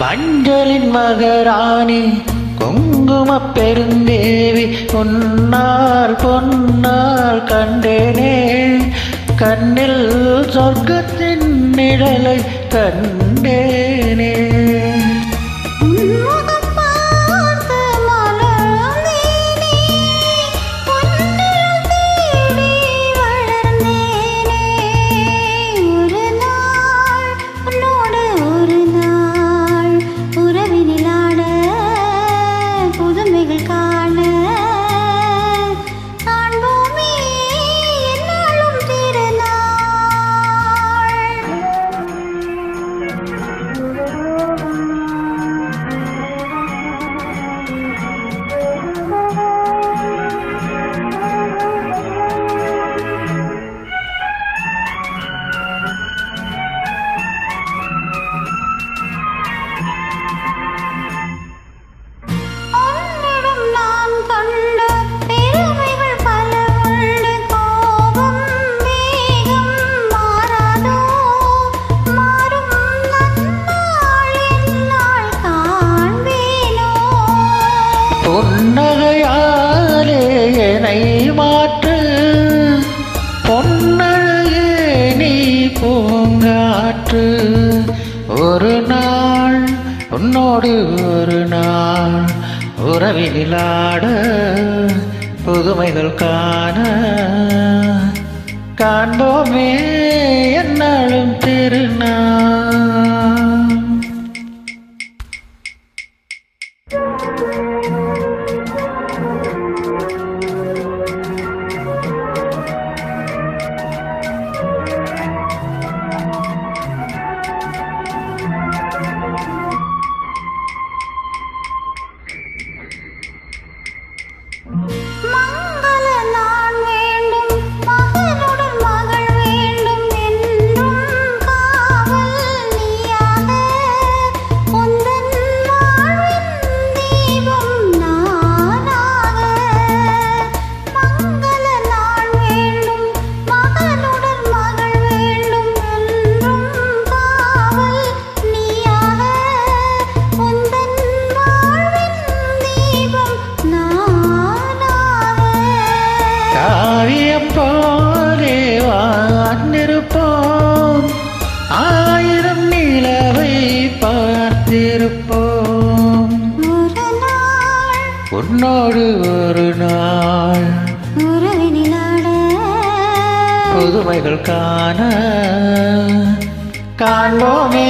மஞ்சளின் மகராணி குங்கும பெருந்தேவி உன்னால் பொன்னால் கண்டேனே. கண்ணில் சொர்க்கத்தின் நிழலை கண்டேனே. காற்று பொன்னழகே நீ பூங்காற்று. ஒரு நாள் உன்னோடு ஒரு நாள் உறவிலாட புதுமைகள் காண. காண்போமே. போலே வாழ்ந்திருப்போம் ஆயிரம் நிலவை பார்த்திருப்போம். உன்னோடு ஒரு நாள். புதுமைகள் காண காண்போமே.